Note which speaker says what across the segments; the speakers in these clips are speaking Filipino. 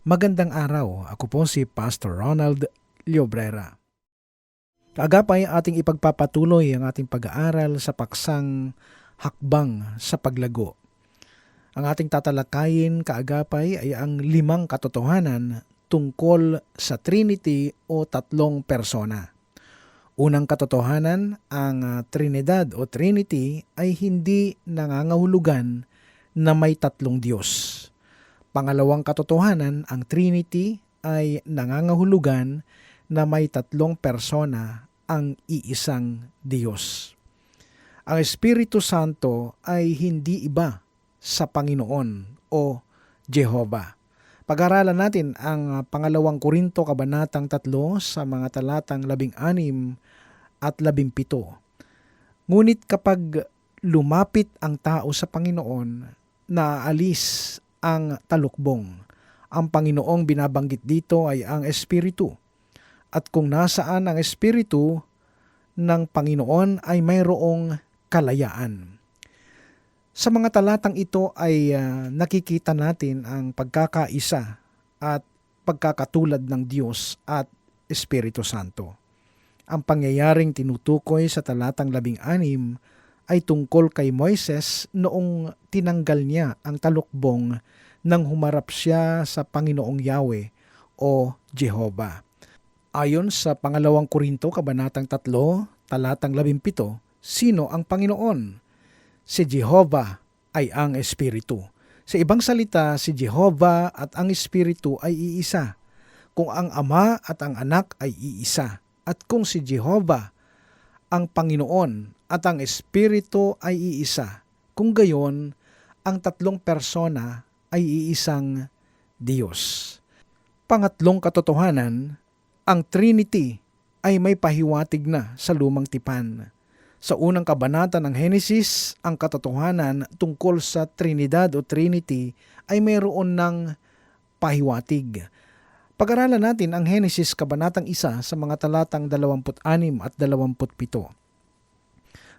Speaker 1: Magandang araw, ako po si Pastor Ronald Liobrera. Kaagapay ating ipagpapatuloy ang ating pag-aaral sa paksang hakbang sa paglago. Ang ating tatalakayin kaagapay ay ang limang katotohanan tungkol sa Trinity o tatlong persona. Unang katotohanan, ang Trinidad o Trinity ay hindi nangangahulugan na may tatlong Diyos. Pangalawang katotohanan, ang Trinity ay nangangahulugan na may tatlong persona ang iisang Diyos. Ang Espiritu Santo ay hindi iba sa Panginoon o Jehovah. Pag-aralan natin ang pangalawang Korinto kabanatang 3 sa mga talatang 16 at 17. Ngunit kapag lumapit ang tao sa Panginoon, naaalis ang talukbong. Ang Panginoong binabanggit dito ay ang Espiritu. At kung nasaan ang Espiritu ng Panginoon ay mayroong kalayaan. Sa mga talatang ito ay ah, nakikita natin ang pagkakaisa at pagkakatulad ng Diyos at Espiritu Santo. Ang pangyayaring tinutukoy sa talatang labing anim ay tungkol kay Moises noong tinanggal niya ang talukbong nang humarap siya sa Panginoong Yahweh o Jehovah. Ayon sa pangalawang Korinto, kabanatang 3, talatang 17, sino ang Panginoon? Si Jehovah ay ang Espiritu. Sa ibang salita, si Jehovah at ang Espiritu ay iisa. Kung ang Ama at ang Anak ay iisa. At kung si Jehovah, ang Panginoon at ang Espiritu ay iisa. Kung gayon, ang tatlong persona ay iisang Diyos. Pangatlong katotohanan, ang Trinity ay may pahiwatig na sa lumang tipan. Sa unang kabanata ng Henesis, ang katotohanan tungkol sa Trinidad o Trinity ay mayroon ng pahiwatig. Pag-aralan natin ang Henesis kabanatang isa sa mga talatang 26 at 27.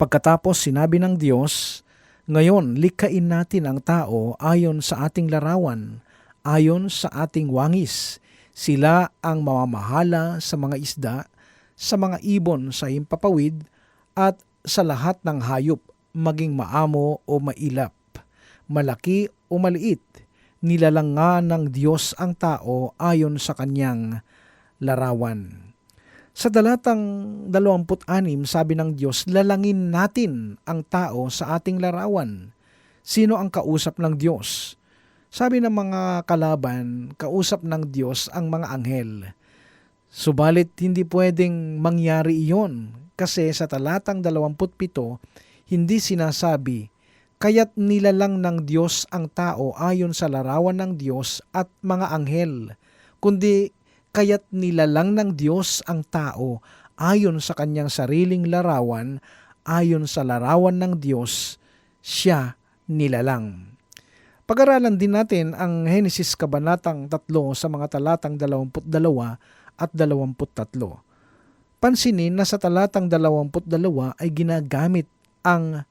Speaker 1: Pagkatapos sinabi ng Diyos, Ngayon likhain natin ang tao ayon sa ating larawan, ayon sa ating wangis. Sila ang mamamahala sa mga isda, sa mga ibon sa himpapawid, at sa lahat ng hayop, maging maamo o mailap, malaki o maliit, nilalang nga ng Diyos ang tao ayon sa kanyang larawan. Sa talatang 26, sabi ng Diyos, lalangin natin ang tao sa ating larawan. Sino ang kausap ng Diyos? Sabi ng mga kalaban, kausap ng Diyos ang mga anghel. Subalit hindi pwedeng mangyari iyon kasi sa talatang 27, hindi sinasabi, kaya't nilalang ng Diyos ang tao ayon sa larawan ng Diyos at mga anghel, kundi kaya't nilalang ng Diyos ang tao ayon sa kanyang sariling larawan, ayon sa larawan ng Diyos, siya nilalang. Pag-aralan din natin ang Henesis Kabanatang 3 sa mga talatang 22 at 23. Pansinin na sa talatang 22 ay ginagamit ang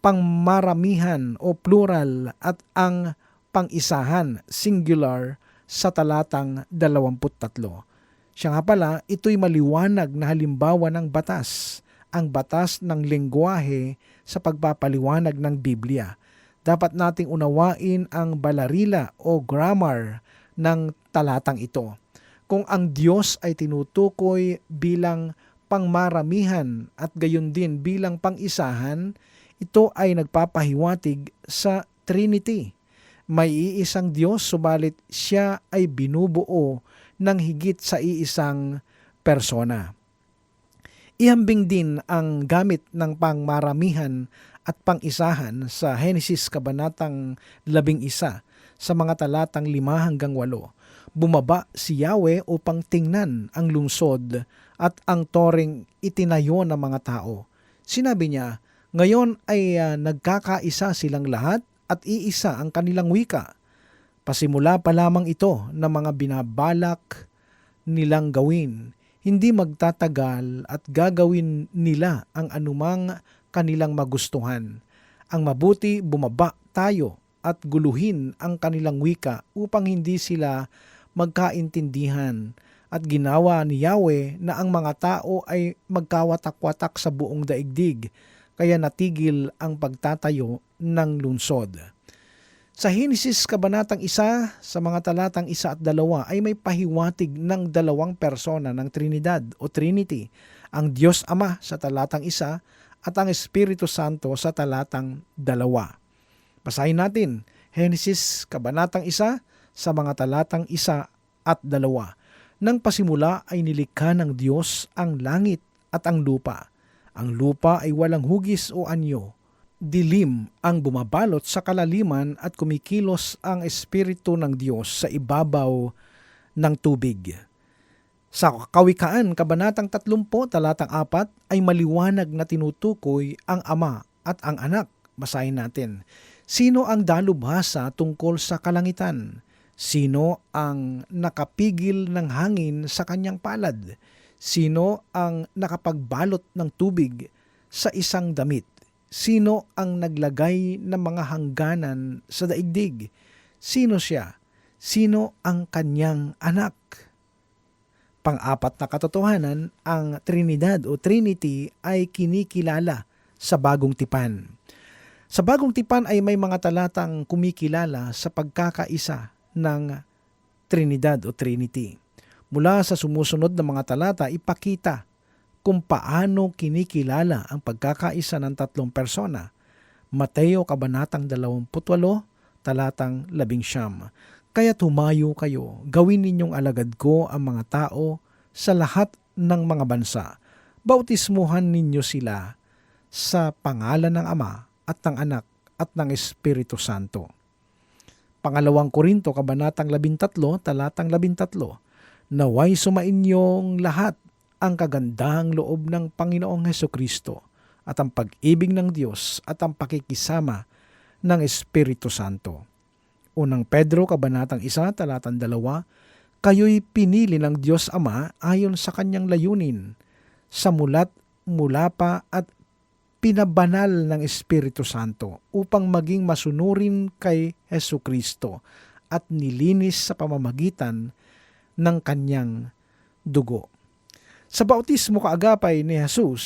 Speaker 1: pangmaramihan o plural at ang pangisahan singular sa talatang 23. Siya nga pala, ito'y maliwanag na halimbawa ng batas, ang batas ng lengguwahe sa pagpapaliwanag ng Biblia. Dapat nating unawain ang balarila o grammar ng talatang ito. Kung ang Diyos ay tinutukoy bilang pangmaramihan at gayon din bilang pangisahan, ito ay nagpapahiwatig sa Trinity. May iisang Diyos subalit siya ay binubuo ng higit sa iisang persona. Ihambing din ang gamit ng pangmaramihan at pangisahan sa Henesis Kabanatang 11 sa mga talatang 5 hanggang 8. Bumaba si Yahweh upang tingnan ang lungsod at ang toreng itinayo ng mga tao. Sinabi niya, ngayon ay ah, nagkakaisa silang lahat at iisa ang kanilang wika. Pasimula pa lamang ito ng mga binabalak nilang gawin. Hindi magtatagal at gagawin nila ang anumang kanilang magustuhan. Ang mabuti bumaba tayo at guluhin ang kanilang wika upang hindi sila magkaintindihan at ginawa ni Yahweh na ang mga tao ay magkawatak-watak sa buong daigdig kaya natigil ang pagtatayo ng lungsod. Sa Henesis Kabanatang 1 sa mga talatang 1 at 2 ay may pahiwatig ng dalawang persona ng Trinidad o Trinity, ang Diyos Ama sa talatang 1 at ang Espiritu Santo sa talatang 2. Basahin natin Henesis Kabanatang 1 sa mga talatang 1 at 2. Nang pasimula ay nilikha ng Diyos ang langit at ang lupa. Ang lupa ay walang hugis o anyo. Dilim ang bumabalot sa kalaliman at kumikilos ang Espiritu ng Diyos sa ibabaw ng tubig. Sa Kawikaan, Kabanatang 30, talatang 4, ay maliwanag na tinutukoy ang Ama at ang Anak. Basahin natin. Sino ang dalubhasa tungkol sa kalangitan? Sino ang nakapigil ng hangin sa kanyang palad? Sino ang nakapagbalot ng tubig sa isang damit? Sino ang naglagay ng mga hangganan sa daigdig? Sino siya? Sino ang kanyang anak? Pang-apat na katotohanan, ang Trinidad o Trinity ay kinikilala sa bagong tipan. Sa bagong tipan ay may mga talatang kumikilala sa pagkakaisa ng Trinidad o Trinity. Mula sa sumusunod na mga talata, ipakita kung paano kinikilala ang pagkakaisa ng tatlong persona. Mateo Kabanatang 28, talatang 11. Kaya tumayo kayo, gawin ninyong alagad ko ang mga tao sa lahat ng mga bansa. Bautismuhan ninyo sila sa pangalan ng Ama at ng Anak at ng Espiritu Santo. Pangalawang Korinto, Kabanatang 13, talatang 13. Naway sumainyong lahat ang kagandahang loob ng Panginoong Heso Kristo at ang pag-ibig ng Diyos at ang pakikisama ng Espiritu Santo. Unang Pedro, Kabanatang 1, talatang 2, Kayo'y pinili ng Diyos Ama ayon sa kanyang layunin, sa mulat, mula pa at pinabanal ng Espiritu Santo upang maging masunurin kay Heso Kristo at nilinis sa pamamagitan ng kanyang dugo. Sa bautismo kaagapay ni Jesus,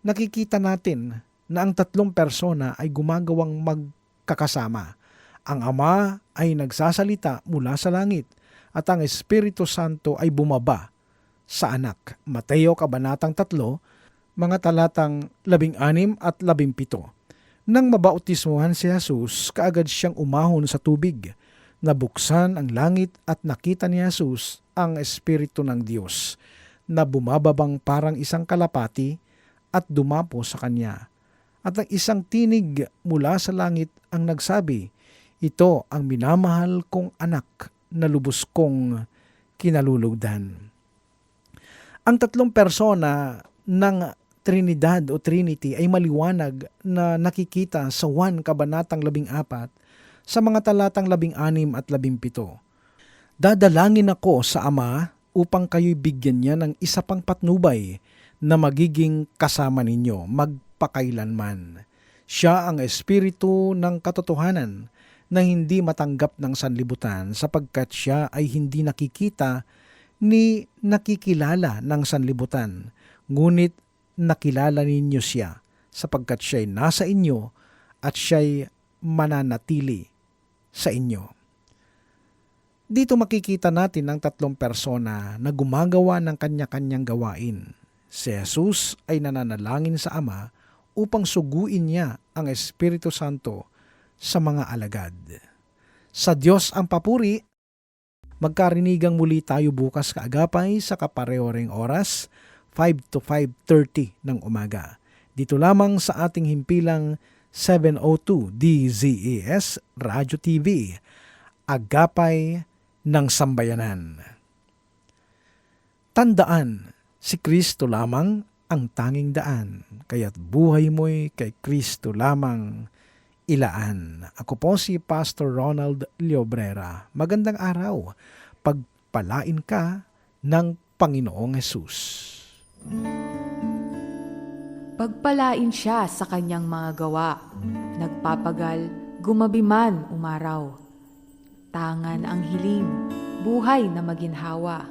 Speaker 1: nakikita natin na ang tatlong persona ay gumagawang magkakasama. Ang Ama ay nagsasalita mula sa langit at ang Espiritu Santo ay bumaba sa anak. Mateo Kabanatang 3, mga talatang 16 at 17. Nang mabautismuhan si Jesus, kaagad siyang umahon sa tubig. Nabuksan ang langit at nakita ni Jesus ang Espiritu ng Diyos na bumababang parang isang kalapati at dumapo sa kanya. At ang isang tinig mula sa langit ang nagsabi, Ito ang minamahal kong anak na lubos kong kinalulugdan. Ang tatlong persona ng Trinidad o Trinity ay maliwanag na nakikita sa 1 Kabanatang 14 sa mga talatang 16 at 17. Dadalangin ako sa Ama upang kayo'y bigyan niya ng isa pang patnubay na magiging kasama ninyo magpakailanman. Siya ang espiritu ng katotohanan na hindi matanggap ng sanlibutan sapagkat siya ay hindi nakikita ni nakikilala ng sanlibutan. Ngunit nakilala ninyo siya sapagkat siya'y nasa inyo at siya'y mananatili sa inyo. Dito makikita natin ang tatlong persona na gumagawa ng kanya-kanyang gawain. Si Jesus ay nananalangin sa Ama upang suguin niya ang Espiritu Santo sa mga alagad. Sa Diyos ang papuri, magkarinigang muli tayo bukas kaagapay sa kapareho ring oras, 5 to 5.30 ng umaga. Dito lamang sa ating himpilang 702 DZES Radio TV agapay ng sambayanan. Tandaan, si Kristo lamang ang tanging daan, kaya't buhay mo'y kay Kristo lamang ilaan. Ako po si Pastor Ronald Leobrera. Magandang araw. Pagpalain ka ng Panginoong Yesus.
Speaker 2: Pagpalain siya sa kanyang mga gawa. Nagpapagal, gumabi man umaraw. Tangan ang hiling, buhay na maginhawa.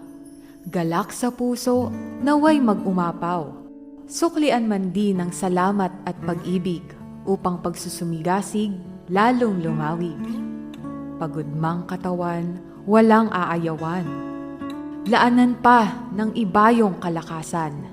Speaker 2: Galak sa puso, naway mag-umapaw. Suklian man din ng salamat at pag-ibig upang pagsusumigasig lalong lumawig. Pagod mang katawan, walang aayawan. Laanan pa ng ibayong kalakasan.